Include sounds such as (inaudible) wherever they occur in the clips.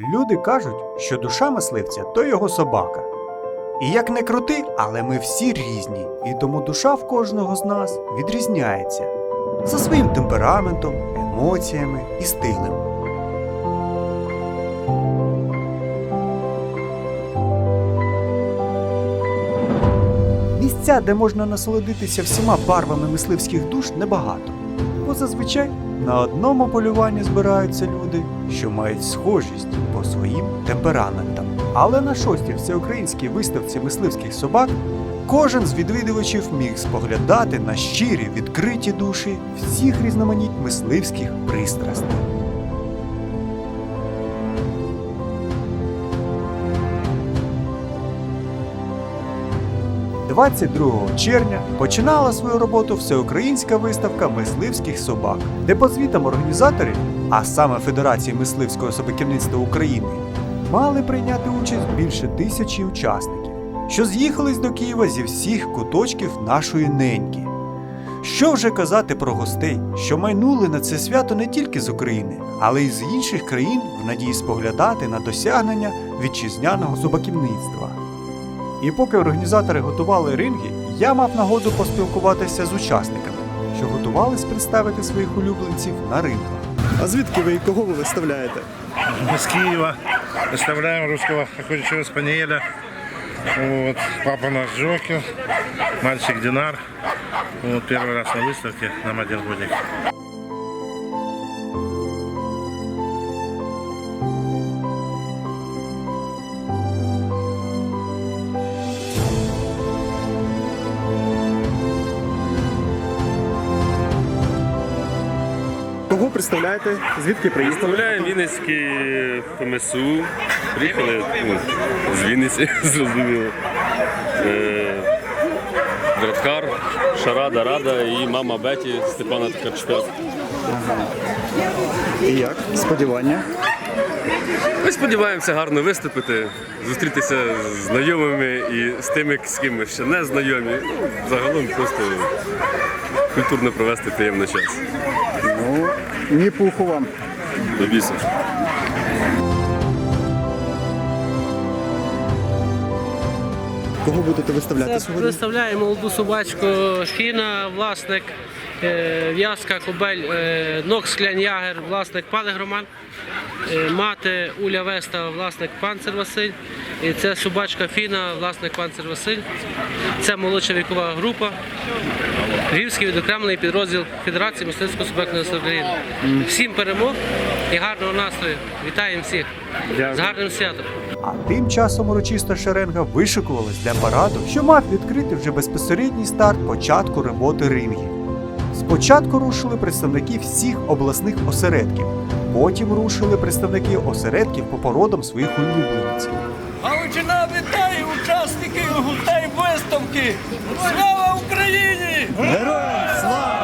Люди кажуть, що душа мисливця то його собака. І як не крути, але ми всі різні, і тому душа в кожного з нас відрізняється за своїм темпераментом, емоціями і стилем. Місця, де можна насолодитися всіма барвами мисливських душ, небагато. Бо зазвичай на одному полюванні збираються люди, що мають схожість по своїм темпераментам. Але на шостій всеукраїнській виставці мисливських собак кожен з відвідувачів міг споглядати на щирі відкриті душі всіх різноманіть мисливських пристрастей. – 22 червня починала свою роботу всеукраїнська виставка мисливських собак, де по звітам організаторів, а саме Федерації мисливського собаківництва України, мали прийняти участь більше тисячі учасників, що з'їхались до Києва зі всіх куточків нашої неньки. Що вже казати про гостей, що майнули на це свято не тільки з України, але й з інших країн в надії споглядати на досягнення вітчизняного собаківництва. І поки організатори готували ринги, я мав нагоду поспілкуватися з учасниками, що готувались представити своїх улюбленців на рингах. А звідки ви і кого ви виставляєте? Мы с Киева выставляем русского охотничьего спаниеля. Вот. Папа наш Джокер, мальчик Динар. Вот первый раз на выставке, нам один годик. Представляєте? Звідки приїхали? Представляємо Вінницький ПМСУ. Приїхали ну, з Вінниці, (laughs) зрозуміло. Е, Драткар, Шарада, Рада і мама Беті Степана Ткачпет. І як? Сподівання. Ми сподіваємося гарно виступити, зустрітися з знайомими і з тими, з ким ми ще не знайомі. Ну, Загалом просто культурно провести приємний час. Ну, ні пуху вам. До біса. Кого будете виставляти Це сьогодні? Представляємо молоду собачку Фіна, власник е, В'язка Кобель, е, Нокс Клянягер, власник пане Роман, е, мати Уля Веста, власник панцир Василь. І це собачка Фіна, власник панцир Василь. Це молодша вікова група. Львівський відокремлений підрозділ Федерації мисливського собакного України. Всім перемог і гарного настрою. Вітаємо всіх з гарним святом. А тим часом урочиста шеренга вишикувалась для параду, що мав відкрити вже безпосередній старт початку роботи рингів. Спочатку рушили представники всіх обласних осередків, потім рушили представники осередків по породам своїх улюбленців. Галичина вітає учасників гуртей виставки! Слава Україні! Героям слава!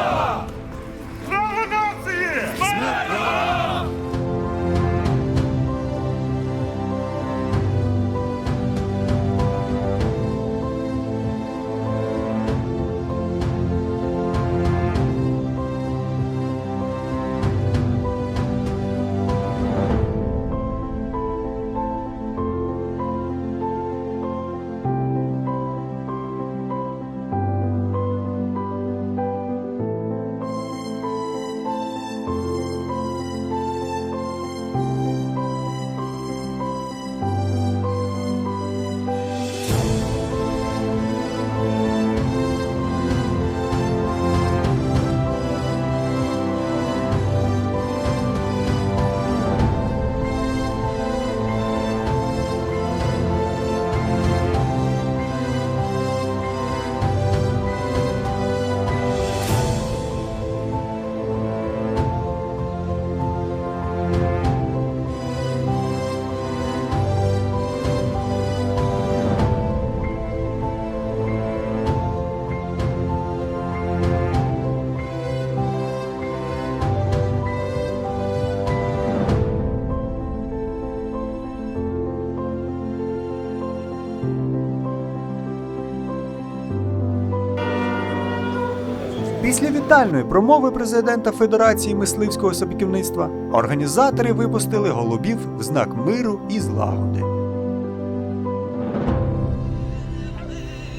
Після вітальної промови президента Федерації мисливського собаківництва організатори випустили голубів в знак миру і злагоди.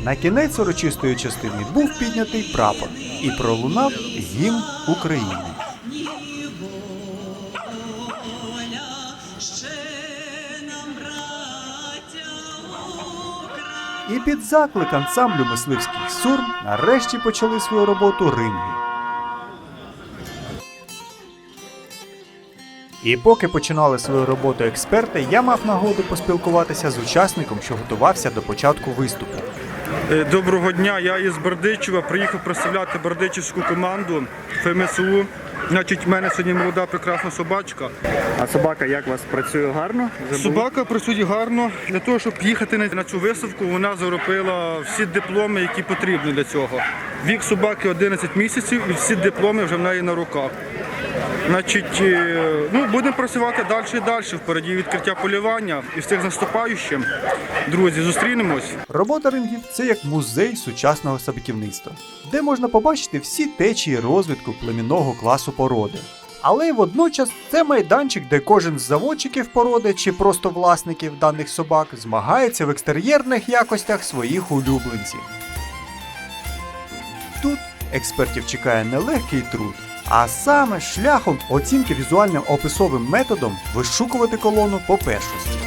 На кінець урочистої частини був піднятий прапор і пролунав гімн України. І під заклик ансамблю мисливських сурм нарешті почали свою роботу ринги. І поки починали свою роботу експерти, я мав нагоду поспілкуватися з учасником, що готувався до початку виступу. Е, Доброго дня, я із Бердичева. Приїхав представляти бердичівську команду ФМСУ. Значить, в мене сьогодні молода прекрасна собачка. А собака як у вас працює гарно? Забув? Собака працює гарно. Для того, щоб їхати на цю виставку, вона заробила всі дипломи, які потрібні для цього. Вік собаки 11 місяців і всі дипломи вже в неї на руках. Значить, е, ну, будемо працювати далі і далі. Впереді відкриття полювання і всіх наступаючим. Друзі, зустрінемось. Робота рингів це як музей сучасного собаківництва, де можна побачити всі течії розвитку племінного класу породи. Але водночас це майданчик, де кожен з заводчиків породи чи просто власників даних собак змагається в екстер'єрних якостях своїх улюбленців. Тут експертів чекає нелегкий труд, а саме шляхом оцінки візуальним описовим методом вишукувати колону по першості.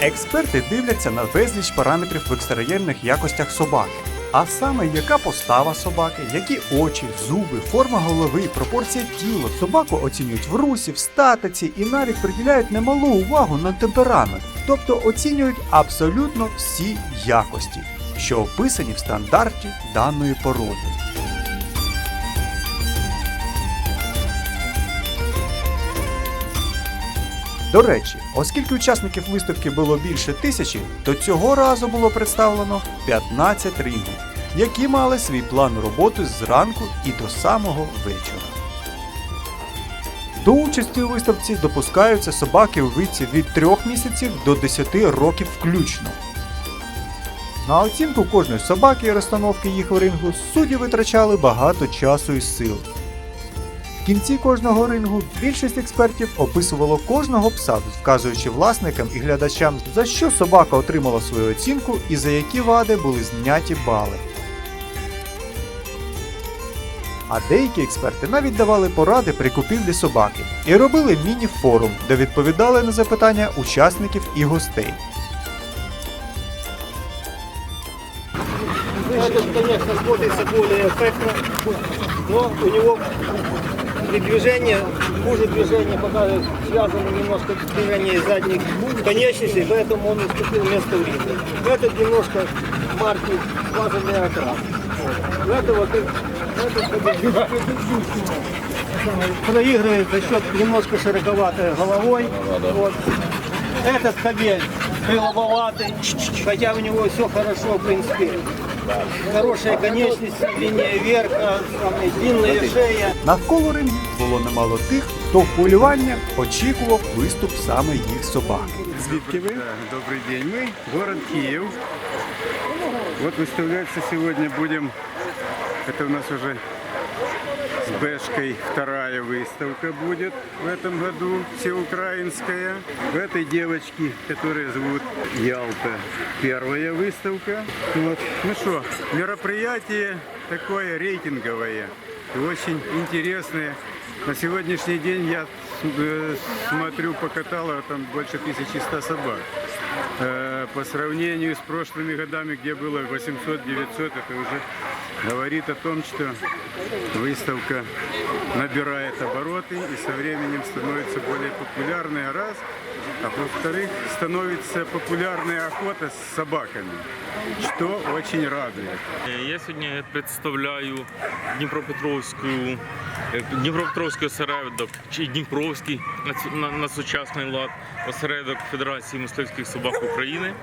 Експерти дивляться на безліч параметрів в екстер'єрних якостях собаки. А саме яка постава собаки, які очі, зуби, форма голови, пропорція тіла. Собаку оцінюють в русі, в статиці і навіть приділяють немалу увагу на темперамент, тобто оцінюють абсолютно всі якості, що описані в стандарті даної породи. До речі, оскільки учасників виставки було більше тисячі, то цього разу було представлено 15 рингів, які мали свій план роботи зранку і до самого вечора. До участі у виставці допускаються собаки у віці від 3 місяців до 10 років включно. На оцінку кожної собаки і розстановки їх в рингу судді витрачали багато часу і сил. В кінці кожного рингу більшість експертів описувало кожного пса, вказуючи власникам і глядачам, за що собака отримала свою оцінку і за які вади були зняті бали. А деякі експерти навіть давали поради при купівлі собаки і робили міні-форум, де відповідали на запитання учасників і гостей. Но у него при движении, хуже движение показывает, связано немножко движение задних конечностей, поэтому он уступил место в ринге. Этот немножко марки лазерный окрас. Вот. Ты- этот победитель проигрывает за счет немножко широковатой головой. Вот. Этот кобель крыловатый, хотя у него все хорошо, в принципе. Хорошая конечность, линия вверх, а, самая длинная шея. Навколо рингів було немало тих, хто в полювання очікував виступ саме їх собак. Звідки ви? Добрый день. Мы город Киев. Вот выставляться сегодня будем. Это у нас уже с Бэшкой вторая выставка будет в этом году, всеукраинская. У этой девочки, которая зовут Ялта, первая выставка. Вот. Ну что, мероприятие такое рейтинговое и очень интересное. На сегодняшний день я э, смотрю по каталогу, там больше 1100 собак. Э, По сравнению с прошлыми годами, где было 800-900, это уже говорит о том, что выставка набирает обороты и со временем становится более популярной, раз. а во-вторых, становится популярная охота с собаками, что очень радует. Я сьогодні представляю Дніпропетровську, е, Дніпропетровський осередок чи Дніпровський на, на сучасний лад осередок Федерації мисливських собак України.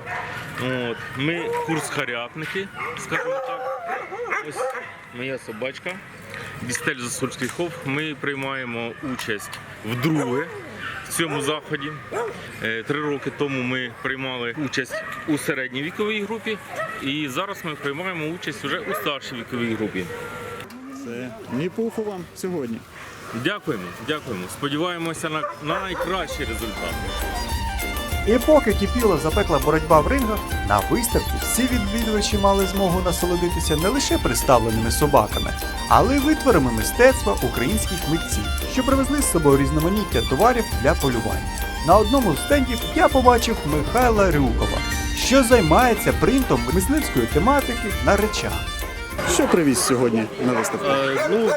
От. Ми курс-харятники, скажімо так. Ось моя собачка. Дістель Засульський хов. Ми приймаємо участь вдруге в цьому заході. Е, Три роки тому ми приймали участь у середній віковій групі, і зараз ми приймаємо участь вже у старшій віковій групі. Це мій пуху вам сьогодні. Дякуємо, дякуємо. Сподіваємося на, на найкращий результат. І поки кипіла запекла боротьба в рингах, на виставці всі відвідувачі мали змогу насолодитися не лише представленими собаками, але й витворами мистецтва українських митців, що привезли з собою різноманіття товарів для полювання. На одному з стендів я побачив Михайла Рюкова, що займається принтом мисливської тематики на речах. Що привіз сьогодні на виставку? Е, Ну,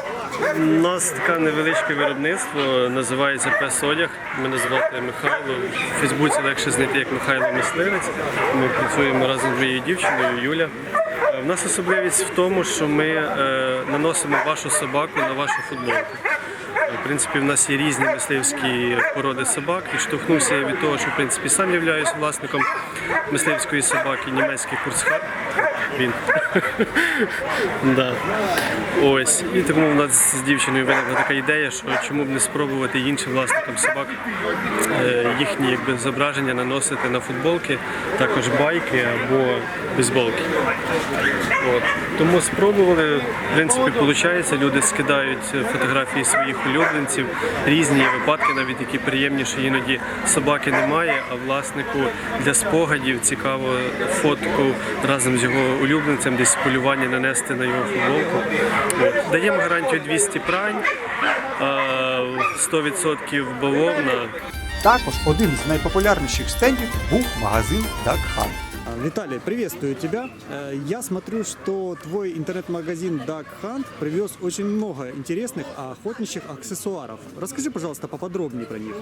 у нас таке невеличке виробництво, називається Пес Одяг. Мене звати Михайло. В Фейсбуці легше знайти як Михайло Мисливець. Ми працюємо разом з моєю дівчиною Юля. Е, В нас особливість в тому, що ми е, наносимо вашу собаку на вашу футболку. Е, В принципі, в нас є різні мисливські породи собак. Відштовхнувся я від того, що в принципі сам являюсь власником мисливської собаки, німецький курцхар. Він. (laughs) да. Ось. І тому в нас з дівчиною виникла така ідея, що чому б не спробувати іншим власникам собак е, їхні якби, зображення наносити на футболки, також байки або бейсболки. От. Тому спробували, в принципі, виходить. Люди скидають фотографії своїх улюбленців, різні випадки, навіть які приємні, що іноді собаки немає, а власнику для спогадів цікаво фотку разом з його улюбленцем, десь полювання нанести на його футболку. Даємо гарантію 200 прань, а, 100% бавовна. Також один з найпопулярніших стендів був магазин. А, Виталий, приветствую тебя. Э, Я смотрю, что твой интернет-магазин Duck Hunt привез очень много интересных охотничьих аксессуаров. Расскажи, пожалуйста, поподробнее про них.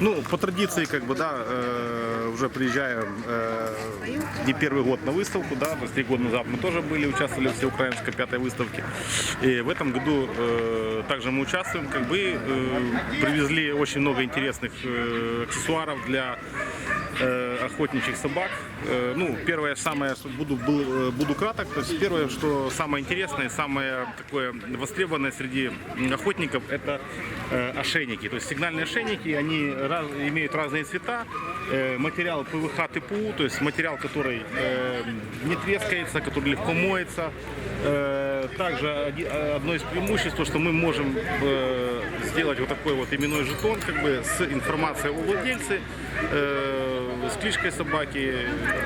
Ну, по традиции, как бы, да, э, уже приезжаем э, не первый год на выставку, да, три года назад мы тоже были, участвовали в всеукраинской пятой выставке. И в этом году также мы участвуем, как бы привезли очень много интересных аксессуаров для э, охотничьих собак. Э, ну, первое, самое, буду, э, буду краток, то есть первое, что самое интересное, самое такое востребованное среди охотников, это э, ошейники. То есть сигнальные ошейники, они раз- имеют разные цвета, э, материал ПВХ ТПУ, то есть материал, который э, не трескается, который легко моется. Э, также э, одно из преимуществ, то, что мы можем э, сделать вот такой вот именной жетон, как бы с информацией о владельце, э, с кличкой собаки.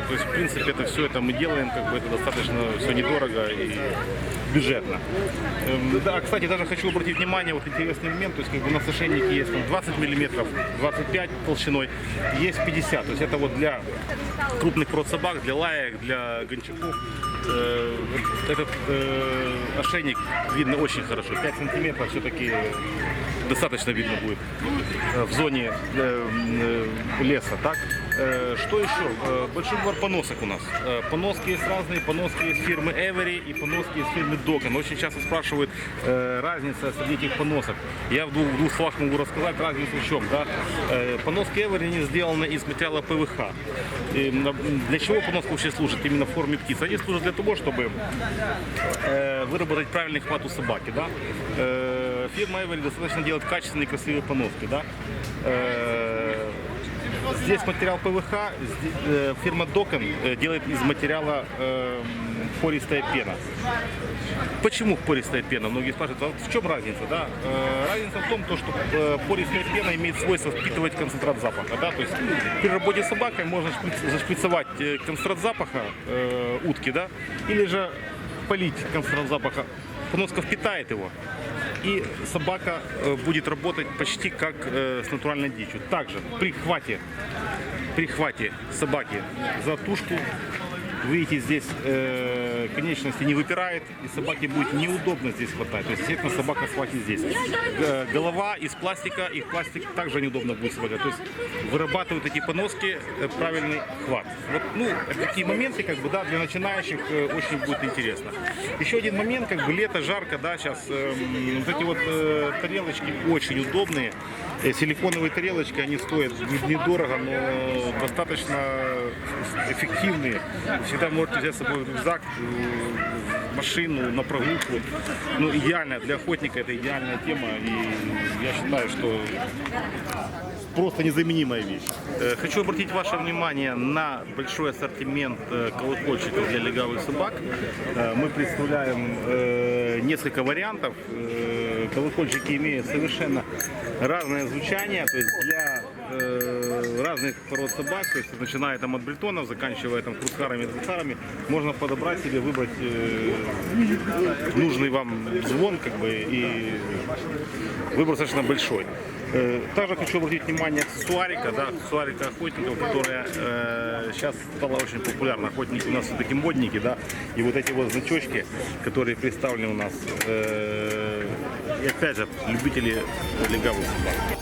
То есть, в принципе, это все это мы делаем, как бы это достаточно все недорого и бюджетно. Эм, Да, кстати, даже хочу обратить внимание, вот интересный момент, то есть как бы у нас ошейники есть там 20 миллиметров, 25 толщиной, есть 50. То есть это вот для крупных пород собак, для лаек, для гончаков. Э, Этот э, ошейник видно очень хорошо. 5 сантиметров все-таки достаточно видно будет э, в зоне э, э, леса. Так? Э, Что еще? Э, Большой выбор поносок у нас. Э, Поноски есть разные, поноски есть фирмы Эвери и поноски есть фирмы Докон. Очень часто спрашивают э, разница среди этих поносок. Я в двух, в двух словах могу рассказать разницу в чем. Да? Э, Поноски Эвери они сделаны из материала ПВХ. И на- для чего поноска вообще служит? Именно в форме птицы. Они служат для того, чтобы э, выработать правильный хват у собаки. Да? Э, фирма Эвери достаточно делает качественные красивые поноски. Да? Здесь материал ПВХ, э, фирма Докон э, делает из материала э, пористая пена. Почему пористая пена? Многие спрашивают, а в чем разница? Да? Э, разница в том, то, что пористая пена имеет свойство впитывать концентрат запаха. Да? То есть при работе с собакой можно шприц- зашприцевать концентрат запаха утки, да? или же полить концентрат запаха. Поноска впитает его и собака э, будет работать почти как э, с натуральной дичью. Также при хвате, при хвате собаки за тушку, видите, здесь э, конечности не выпирает, и собаке будет неудобно здесь хватать. То есть, естественно, собака схватит здесь. Г- Голова из пластика, и в пластик также неудобно будет собака. То есть вырабатывают эти поноски э, правильный хват. Вот, ну, это такие моменты, как бы, да, для начинающих э, очень будет интересно. Еще один момент, как бы лето, жарко, да, сейчас вот эти вот э, тарелочки очень удобные. Э, Силиконовые тарелочки, они стоят не- недорого, но достаточно эффективные. Всегда можете взять с собой в рюкзак, э, в машину, на прогулку. Ну, идеально для охотника, это идеальная тема. И я считаю, что просто незаменимая вещь. Э, Хочу обратить ваше внимание на большой ассортимент э, колокольчиков для легавых собак. Э, Мы представляем э, несколько вариантов. Э, Колокольчики имеют совершенно разное звучание, то есть для э, разных пород собак, то есть начиная там от бритонов, заканчивая там крускарами, двухарами, можно подобрать себе, выбрать э, нужный вам звон, как бы, и выбор достаточно большой. Э, Также хочу обратить внимание аксессуарика, да, аксессуарика охотников, которая э, сейчас стала очень популярна. Охотники у нас все-таки модники, да, и вот эти вот значочки, которые представлены у нас, э, и опять же, любители легавых собак.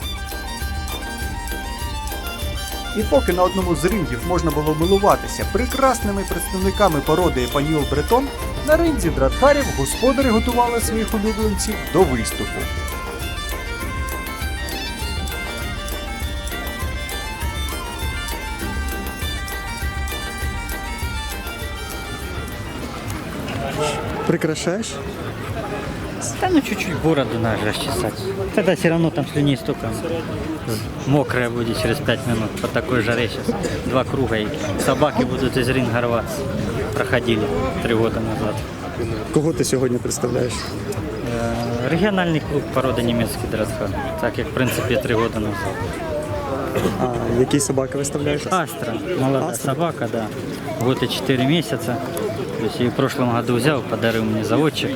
І поки на одному з рингів можна було милуватися прекрасними представниками породи Епаніол Бретон, на ринзі Дратхарів господарі готували своїх улюбленців до виступу. Прекращаешь? Да ну чуть-чуть бороду надо расчесать. Тогда все равно там слюней столько. Мокрая будет через 5 минут по такой жаре сейчас. Два круга и собаки будут из ринга рваться. Проходили три года назад. Кого ти сьогодні представляєш? Э, Региональный клуб породы немецкий дратха. Так как в принципе три года назад. А які собаки виставляєш? Астра, молодая Астра? собака, да. Год и 4 месяца. То есть и в прошлом году взял, подарил мне заводчик.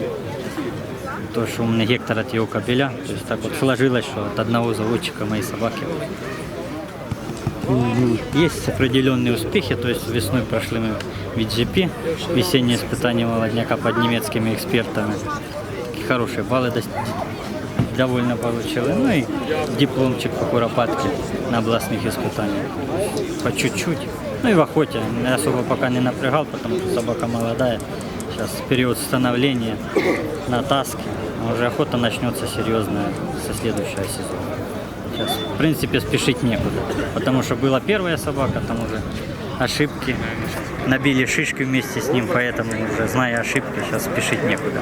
То, что у меня гектар от его кобеля. То есть так вот сложилось, что от одного заводчика мои собаки. Есть определенные успехи, то есть весной прошли мы в VGP, весеннее испытание молодняка под немецкими экспертами. Такие Хорошие баллы довольно получил. Ну и дипломчик по куропатке на областных испытаниях. По чуть-чуть. Ну и в охоте. Я особо пока не напрягал, потому что собака молодая. Сейчас период становления, натаски. А уже охота начнется серьезная со следующего сезона. Сейчас, в принципе, спешить некуда. Потому что была первая собака, там уже ошибки. Набили шишки вместе с ним, поэтому уже зная ошибки, сейчас спешить некуда.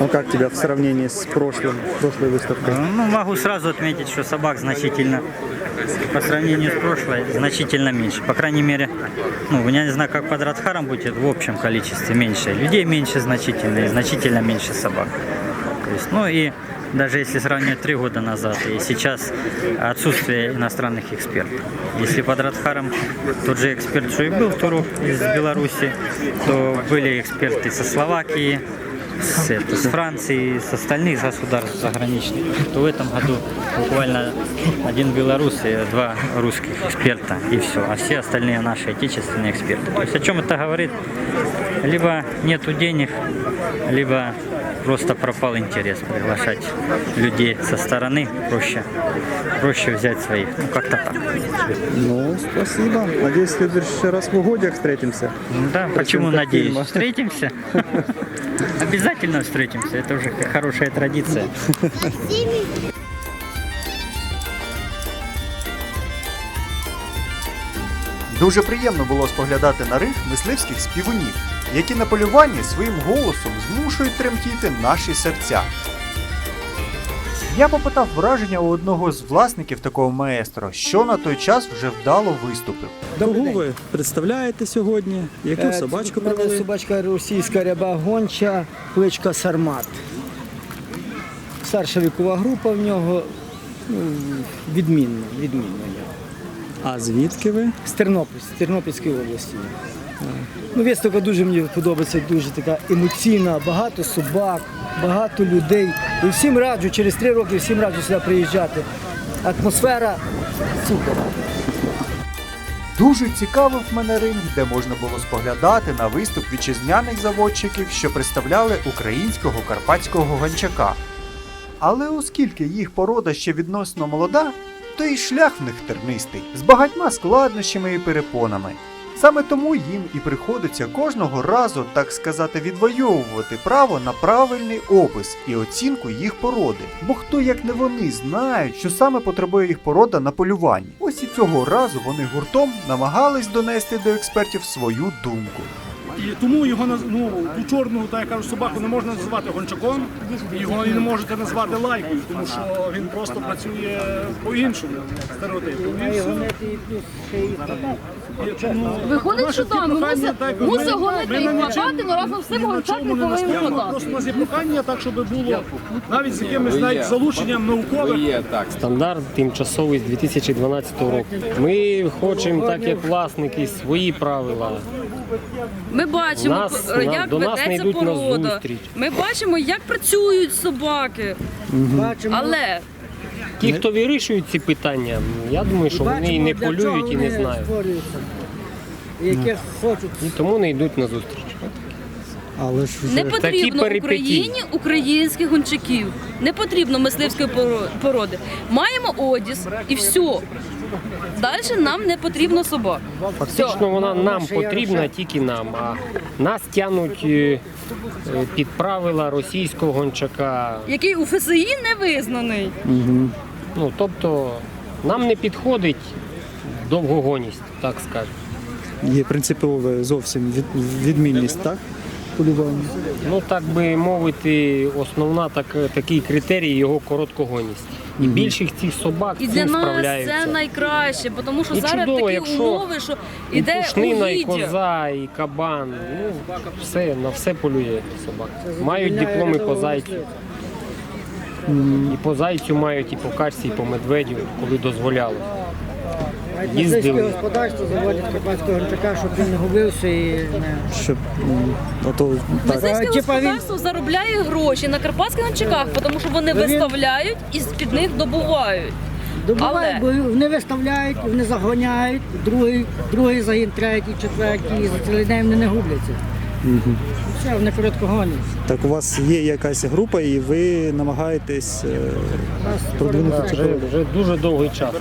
Ну как тебя в сравнении с прошлым, прошлой выставкой? Ну, могу сразу отметить, что собак значительно, по сравнению с прошлой, значительно меньше. По крайней мере, ну, я не знаю, как под Радхаром будет, в общем количестве меньше. Людей меньше значительно, и значительно меньше собак. То есть, ну и даже если сравнивать три года назад и сейчас отсутствие иностранных экспертов. Если под Радхаром тот же эксперт, что и был Туров из Беларуси, то были эксперты со Словакии, с, это, с Франции, с остальных государств заграничных, то в этом году буквально один белорус и два русских эксперта, и все. А все остальные наши отечественные эксперты. То есть о чем это говорит? Либо нету денег, либо просто пропал интерес приглашать людей со стороны. Проще, проще взять своих. Ну, как-то так. Ну, спасибо. Надеюсь, в следующий раз в угодьях встретимся. Да, почему как надеюсь? фильма. Встретимся? (laughs) Обязательно встретимся. Это уже как хорошая традиция. Дуже приємно було споглядати на ринг мисливських співунів, Які на полюванні своїм голосом змушують тремтіти наші серця. Я попитав враження у одного з власників такого маестро, що на той час вже вдало виступив. Кого ви представляєте сьогодні? Яку Е, собачку в мене привели? Собачка російська ряба гонча, кличка Сармат. Старша вікова група в нього ну, відмінна, відмінна. А звідки ви? З Тернопіль, з Тернопільської області. Ну, виставка дуже мені подобається, дуже така емоційна, багато собак, багато людей. І всім раджу, через три роки всім раджу сюди приїжджати. Атмосфера супер. Дуже цікавив мене ринг, де можна було споглядати на виступ вітчизняних заводчиків, що представляли українського карпатського гончака. Але оскільки їх порода ще відносно молода, то й шлях в них тернистий, з багатьма складнощами і перепонами. Саме тому їм і приходиться кожного разу, так сказати, відвоювати право на правильний опис і оцінку їх породи. Бо хто як не вони знають, що саме потребує їх порода на полюванні. Ось і цього разу вони гуртом намагались донести до експертів свою думку. І тому його ну, ту чорну, так я кажу, собаку не можна називати гончаком, його і не можете назвати лайкою, тому що він просто працює по-іншому, стереотипу. Все. Виходить, що там мусить, гонити і на хватати, але разом з цим гончак не не повинен хватати. Просто у нас є прохання так, щоб було навіть з якимось навіть залученням наукових Стандарт тимчасовий з 2012 року. Ми хочемо, так як власники, свої правила. Ми бачимо, Нас- на- як до нас не ведеться йдуть порода. зустріч. Ми бачимо, як працюють собаки. Але Ті, хто вирішують ці питання, я думаю, що вони і не полюють, і не знають. Хочуть. І тому не йдуть на зустріч. Але ж не потрібно перипетії. Україні українських гончаків. Не потрібно мисливської поро- породи. Маємо одіс і все. Далі нам не потрібно собак. Фактично вона нам потрібна, тільки нам. А нас тянуть е, е, під правила російського гончака. Який у ФСІ не визнаний. Ну, тобто нам не підходить довгогоність, так скажемо. є принципове зовсім від, відмінність, так? Полювання. Ну, так би мовити, основна так, такий критерій його короткогоність. І більшість цих собак І для цим нас справляються. це найкраще, бо тому що І зараз чудово, такі якщо умови, що І іде пушнина, і угіддя. коза, і кабан. Ну, все, на все полює собака. Мають дипломи по зайцю. І по зайцю мають, і по качці, і по медведю, коли дозволяло. Їздили. господарство заводять карпатського гончака, щоб він не губився і не... Щоб м, а то так. Мисливське Типа він- господарство заробляє гроші на карпатських гончаках, тому що вони Ну, він- виставляють і з-під них добувають. Добувають, Але- бо вони виставляють, вони загоняють, другий, другий загін, третій, четвертий, і за цілий день вони не губляться. Все, вони короткогонять. Так у вас є якась група, і ви намагаєтесь е, продвинути цю Вже, вже дуже довгий час.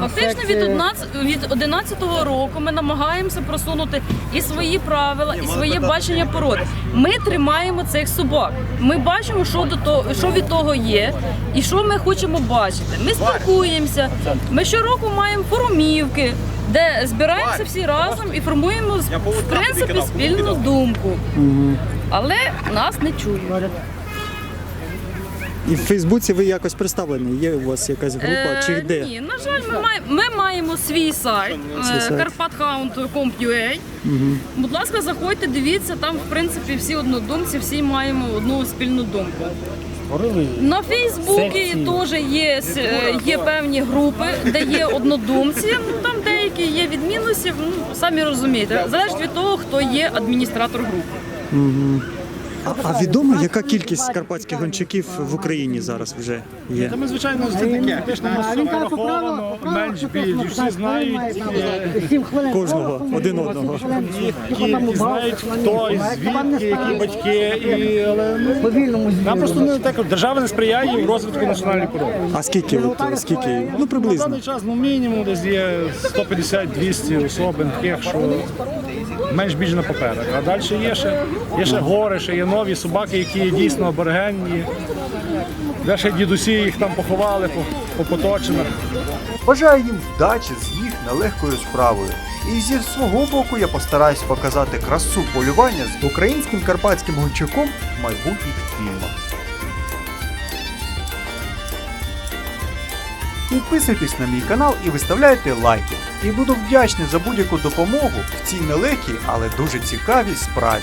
Фактично від 11, від 11 року ми намагаємося просунути і свої правила, і своє бачення породи. Ми тримаємо цих собак. Ми бачимо, що до того, що від того є, і що ми хочемо бачити. Ми спілкуємося. Ми щороку маємо форумівки, де збираємося всі разом і формуємо в принципі спільну думку. Але нас не чують. І в Фейсбуці ви якось представлені. Є у вас якась група Е, чи де? Ні, на жаль, ми маємо, ми маємо свій сайт Свій сайт. carpathound.com.ua. Будь ласка, заходьте, дивіться, там в принципі всі однодумці, всі маємо одну спільну думку. На Фейсбуці Секції. теж є, с- е, є певні групи, де є однодумці. Ну там деякі є відмінності, ну самі розумієте. Залежить від того, хто є адміністратор групи. А, а відомо, яка кількість карпатських гончаків в Україні зараз вже є? Та ми, звичайно, це таке. Враховано, менш більш, всі знають, е, Кожного, один одного. які, які знають, хто і звідки, які батьки, і, але ну, нам просто не так, держава не сприяє розвитку національної породи. А скільки, от, скільки? Ну На даний час ну, мінімум десь є 150-200 особин таких, що менш більш на паперах. А далі є ще, є ще гори, ще є нові собаки, які є дійсно аборигенні. Де ще дідусі їх там поховали по, по поточинах. Бажаю їм вдачі з їх нелегкою справою. І зі свого боку я постараюсь показати красу полювання з українським карпатським гончаком в майбутніх фільмах. Підписуйтесь на мій канал і виставляйте лайки. І буду вдячний за будь-яку допомогу в цій нелегкій, але дуже цікавій справі.